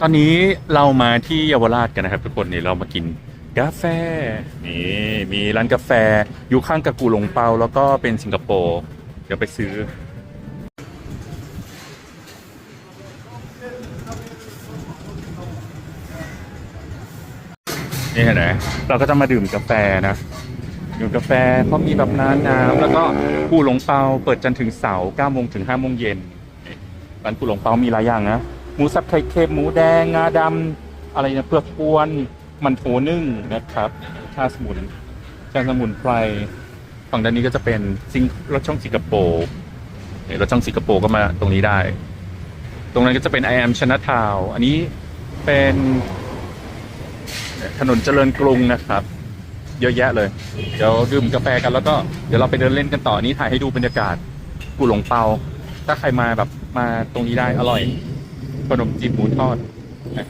ตอนนี้เรามาที่เยาวราชกันนะครับ ทุกคนนี่เรามากินกาแฟนี่มีร้านกาแฟอยู่ข้างกับกูหลงเปาแล้วก็เป็นสิงคโปร์เดี๋ยวไปซื้อ นี่เห็นไหมเราก็จะมาดื่มกาแฟนะดื่มกาแฟเขามีแบบน้ำน้ำแล้วก็กูหลงเปาเปิดจันทร์ถึงเสาร์9โมงถึง5โมงเย็นร้านกูหลงเปามีหลายอย่างนะ หมูสับไข่เค็มหมูแดงงาดำอะไรนะเปลือกกวนมันโถนึ่งนะครับชาสมุนชาสมุนไพรฝั่งด้านนี้ก็จะเป็นซิงรถช่องสิงคโปร์รถช่องสิงคโปร์ก็มาตรงนี้ได้ ตรงนั้นก็จะเป็น I am ชนะทาวอันนี้เป็นถนนเจริญกรุงนะครับ เยอะแยะเลย เดี๋ยวดื่มกาแฟกันแล้วก็เดี๋ยวเราไปเดินเล่นกันต่อนี้ถ่ายให้ดูบรรยากาศกูหลงเปา ถ้าใครมาแบบมาตรงนี้ได้อร่อย ขนมจีบหมูทอดนะ